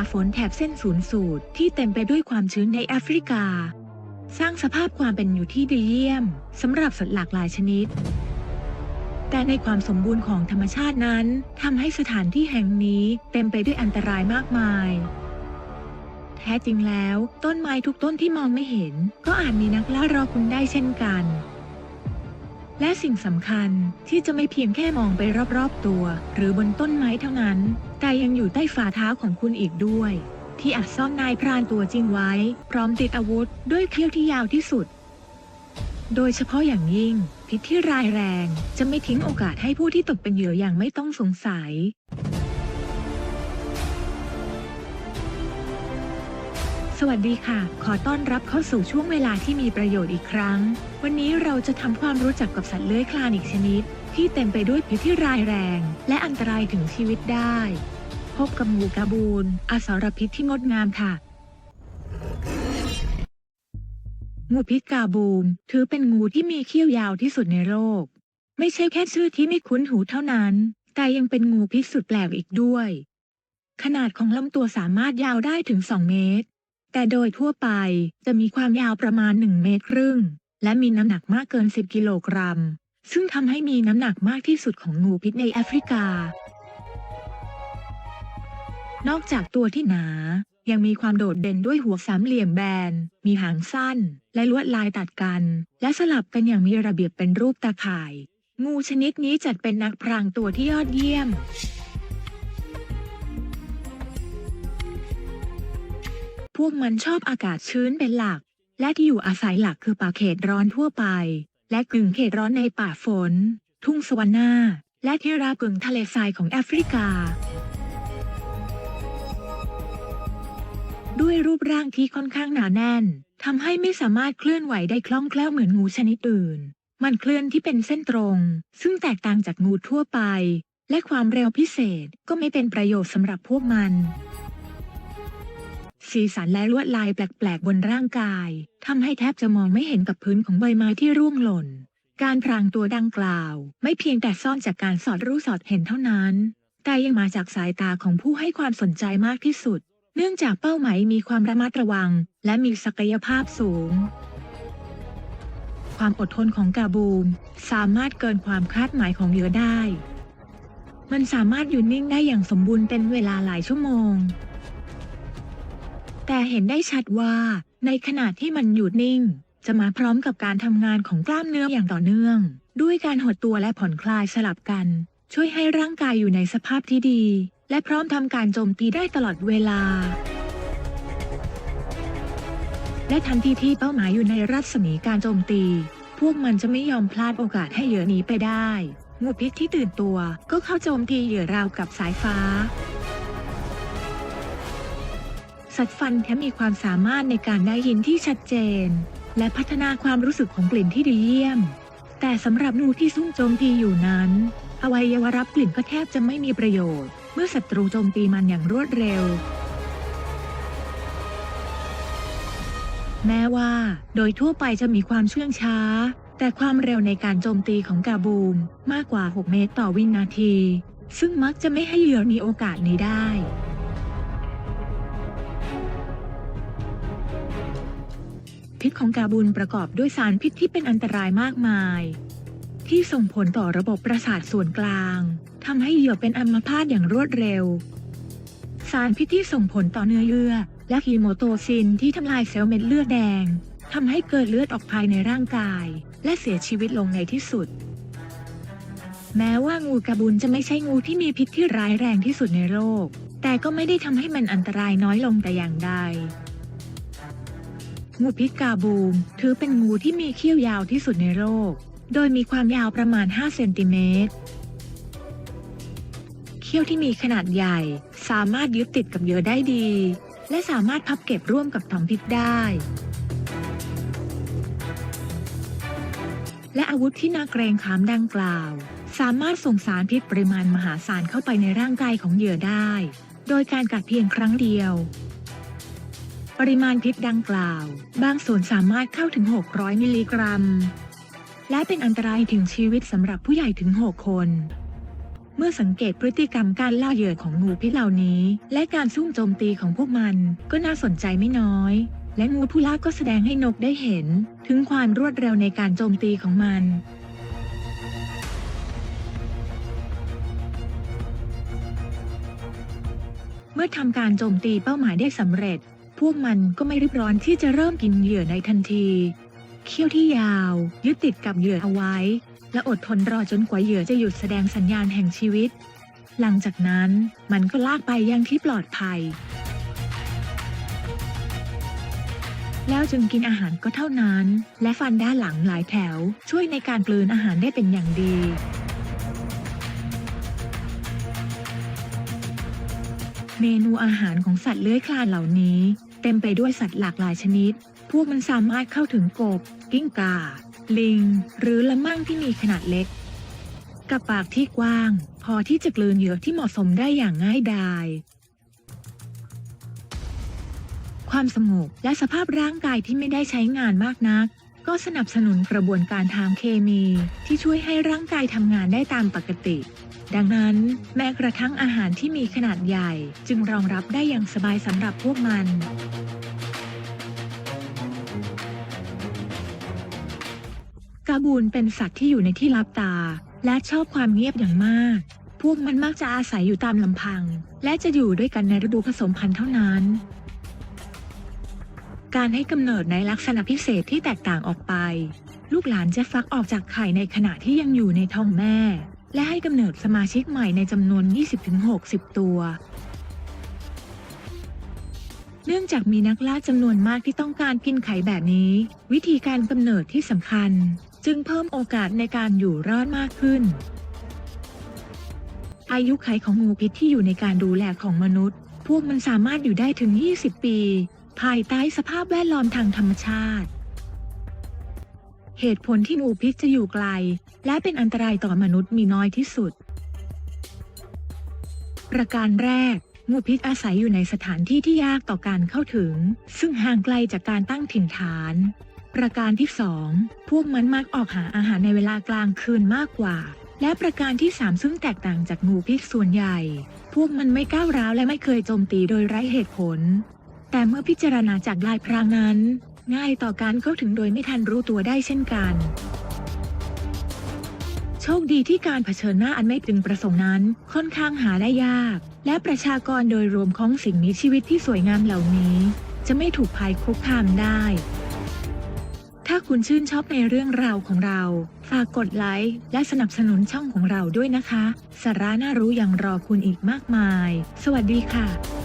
าฝนแถบเส้นศูนย์สูตรที่เต็มไปด้วยความชื้นในแอฟริกา สร้างสภาพความเป็นอยู่ที่ดีเยี่ยมสำหรับสัตว์หลากหลายชนิด แต่ในความสมบูรณ์ของธรรมชาตินั้นทำให้สถานที่แห่งนี้เต็มไปด้วยอันตรายมากมาย แท้จริงแล้ว ต้นไม้ทุกต้นที่มองไม่เห็น ก็อาจมีนักล่ารอคุณได้เช่นกัน และสิ่งสำคัญที่จะไม่เพียงแค่มองไปรอบๆตัว หรือบนต้นไม้เท่านั้น แต่ยังอยู่ใต้ฝ่าเท้าของคุณอีกด้วย ที่อาจซ่อนนายพรานตัวจริงไว้ พร้อมติดอาวุธ ด้วยเขี้ยวที่ยาวที่สุด โดยเฉพาะอย่างยิ่ง พิษที่ร้ายแรง จะไม่ทิ้งโอกาสให้ผู้ที่ตกเป็นเหยื่ออย่างไม่ต้องสงสัย สวัสดีค่ะ ขอต้อนรับเข้าสู่ช่วงเวลาที่มีประโยชน์อีกครั้ง วันนี้เราจะทำความรู้จักกับสัตว์เลื้อยคลานอีกชนิด ที่เต็มไปด้วยพิษที่ร้ายแรง และอันตรายถึงชีวิตได้ พบกับงูกระบูนอสรพิษที่งดงามค่ะ งูพิษกาบูม ถือเป็นงูที่มีเขี้ยวยาวที่สุดในโลก ไม่ใช่แค่ชื่อที่ไม่คุ้นหูเท่านั้น แต่ยังเป็นงูพิษสุดแปลกอีกด้วย ขนาดของลำตัวสามารถยาวได้ถึง 2 เมตร แต่โดยทั่วไปจะมีความยาวประมาณ 1 เมตรครึ่ง และมีน้ำหนักมากเกิน 10 กิโลกรัม ซึ่งทำให้มีน้ำหนักมากที่สุดของงูพิษในแอฟริกา นอกจากตัวที่หนา ยังมีความโดดเด่นด้วยหัวสามเหลี่ยมแบน มีหางสั้น และลวดลายตัดกัน และสลับกันอย่างมีระเบียบเป็นรูปตาข่าย งูชนิดนี้จัดเป็นนักพรางตัวที่ยอดเยี่ยม วกมันชอบอากาศชื้นเป็นหลัก และที่อยู่อาศัยหลักคือป่าเขตร้อนทั่วไป และกึ่งเขตร้อนในป่าฝน ทุ่งสวรรณาและที่ราบกึ่งทะเลทรายของแอฟริกา ด้วยรูปร่างที่ค่อนข้างหนาแน่นทำให้ไม่สามารถเคลื่อนไหวได้คล่องแคล่วเหมือนงูชนิดอื่น มันเคลื่อนที่เป็นเส้นตรง ซึ่งแตกต่างจากงูทั่วไป และความเร็วพิเศษก็ไม่เป็นประโยชน์สำหรับพวกมัน สีสันและลวดลายแปลกๆ บนร่างกายทำให้แทบจะมองไม่เห็นกับพื้นของใบไม้ที่ร่วงหล่น การพรางตัวดังกล่าว ไม่เพียงแต่ซ่อนจากการสอดรู้สอดเห็นเท่านั้น แต่ยังมาจากสายตาของผู้ให้ความสนใจมากที่สุด เนื่องจากเป้าหมายมีความระมัดระวัง และมีศักยภาพสูง ความอดทนของกาบูม สามารถเกินความคาดหมายของเหยื่อได้ มันสามารถอยู่นิ่งได้อย่างสมบูรณ์เป็นเวลาหลายชั่วโมง แต่เห็นได้ชัดว่า ในขณะที่มันหยุดนิ่ง จะมาพร้อมกับการทำงานของกล้ามเนื้ออย่างต่อเนื่อง ด้วยการหดตัวและผ่อนคลายสลับกัน ช่วยให้ร่างกายอยู่ในสภาพที่ดี และพร้อมทำการโจมตีได้ตลอดเวลา และทันทีที่เป้าหมายอยู่ในรัศมีการโจมตี พวกมันจะไม่ยอมพลาดโอกาสให้เหยื่อหนีไปได้งูพิษที่ตื่นตัวก็เข้าโจมตีเหยื่อราวกับสายฟ้า สัตว์ฟันแท้มีความสามารถในการได้ยินที่ชัดเจน และพัฒนาความรู้สึกของกลิ่นที่ดีเยี่ยม แต่สำหรับงูที่ซุ่มโจมตีอยู่นั้น อวัยวะรับกลิ่นก็แทบจะไม่มีประโยชน์ เมื่อศัตรูโจมตีมันอย่างรวดเร็ว แม้ว่า โดยทั่วไปจะมีความเชื่องช้า แต่ความเร็วในการโจมตีของกาบูมมากกว่า 6 เมตรต่อวินาที ซึ่งมักจะไม่ให้เหยื่อมีโอกาสนี้ได้ พิษของกาบูนประกอบด้วยสารพิษที่เป็นอันตรายมากมาย ที่ส่งผลต่อระบบประสาทส่วนกลางทำให้เหยื่อเป็นอัมพาตอย่างรวดเร็ว สารพิษที่ส่งผลต่อเนื้อเยื่อ และฮีโมโตซินที่ทำลายเซลล์เม็ดเลือดแดงทำให้เกิดเลือดออกภายในร่างกาย และเสียชีวิตลงในที่สุด แม้ว่างูกระบุนจะไม่ใช่งูที่มีพิษที่ร้ายแรงที่สุดในโลก แต่ก็ไม่ได้ทำให้มันอันตรายน้อยลงแต่อย่างใด งูพิษกาบูม ถือเป็นงูที่มีเขี้ยวยาวที่สุดในโลก โดยมีความยาวประมาณ 5 เซนติเมตร เขี้ยวที่มีขนาดใหญ่ สามารถยึดติดกับเหยื่อได้ดี และสามารถพับเก็บร่วมกับถังพิษได้ และอาวุธที่นาเกรงขามดังกล่าว สามารถส่งสารพิษปริมาณมหาศาลเข้าไปในร่างกายของเหยื่อได้ โดยการกัดเพียงครั้งเดียว ปริมาณพิษดังกล่าว บางส่วนสามารถเข้าถึง 600 มิลลิกรัม และเป็นอันตรายถึงชีวิตสำหรับผู้ใหญ่ถึง 6 คน เมื่อสังเกตพฤติกรรมการล่าเหยื่อของงูพิษเหล่านี้ และการซุ่มโจมตีของพวกมันก็น่าสนใจไม่น้อย และงูผู้ล่าก็แสดงให้นกได้เห็น ถึงความรวดเร็วในการโจมตีของมันเมื่อทำการโจมตีเป้าหมายได้สำเร็จ พวกมันก็ไม่รีบร้อนที่จะเริ่มกินเหยื่อในทันที เขี้ยวที่ยาว ยึดติดกับเหยื่อเอาไว้ และอดทนรอจนกว่าเหยื่อจะหยุดแสดงสัญญาณแห่งชีวิต หลังจากนั้นมันก็ลากไปยังที่ปลอดภัย แล้วจึงกินอาหารก็เท่านั้น และฟันด้านหลังหลายแถว ช่วยในการกลืนอาหารได้เป็นอย่างดีเมนูอาหารของสัตว์เลื้อยคลานเหล่านี้ เต็มไปด้วยสัตว์หลากหลายชนิด พวกมันสามารถเข้าถึงกบ กิ้งก่า ลิง หรือละมั่งที่มีขนาดเล็ก กับปากที่กว้าง พอที่จะกลืนเหยื่อที่เหมาะสมได้อย่างง่ายดาย ความสงบและสภาพร่างกายที่ไม่ได้ใช้งานมากนัก ก็สนับสนุนกระบวนการทางเคมีที่ช่วยให้ร่างกายทำงานได้ตามปกติ ดังนั้นแม้กระทั่งอาหารที่มีขนาดใหญ่จึงรองรับได้อย่างสบายสำหรับพวกมันกาบูนเป็นสัตว์ที่อยู่ในที่ลับตา และชอบความเงียบอย่างมาก พวกมันมักจะอาศัยอยู่ตามลำพัง และจะอยู่ด้วยกันในฤดูผสมพันธุ์เท่านั้น การให้กำเนิดในลักษณะพิเศษที่แตกต่างออกไป ลูกหลานจะฟักออกจากไข่ในขณะที่ยังอยู่ในท้องแม่ และให้กำเนิดสมาชิกใหม่ในจำนวน 20-60 ตัว เนื่องจากมีนักล่าจำนวนมากที่ต้องการกินไข่แบบนี้ วิธีการกำเนิดที่สำคัญ จึงเพิ่มโอกาสในการอยู่รอดมากขึ้น อายุไขของงูพิษที่อยู่ในการดูแลของมนุษย์ พวกมันสามารถอยู่ได้ถึง 20 ปี ภายใต้สภาพแวดล้อมทางธรรมชาติ เหตุผลที่งูพิษจะอยู่ไกล และเป็นอันตรายต่อมนุษย์มีน้อยที่สุด ประการแรก งูพิษอาศัยอยู่ในสถานที่ที่ยากต่อการเข้าถึง ซึ่งห่างไกลจากการตั้งถิ่นฐาน ประการที่สองพวกมันมักออกหาอาหารในเวลากลางคืนมากกว่าและประการที่สามซึ่งแตกต่างจากงูพิษส่วนใหญ่ พวกมันไม่ก้าวร้าวและไม่เคยโจมตีโดยไร้เหตุผล แต่เมื่อพิจารณาจากลายพรางนั้น ง่ายต่อการเข้าถึงโดยไม่ทันรู้ตัวได้เช่นกัน โชคดีที่การเผชิญหน้าอันไม่พึงประสงค์นั้น ค่อนข้างหาได้ยาก และประชากรโดยรวมของสิ่งมีชีวิตที่สวยงามเหล่านี้ จะไม่ถูกภัยคุกคามได้ ถ้าคุณชื่นชอบในเรื่องราวของเรา ฝากกดไลค์และสนับสนุนช่องของเราด้วยนะคะ สาระน่ารู้ยังรอคุณอีกมากมาย สวัสดีค่ะ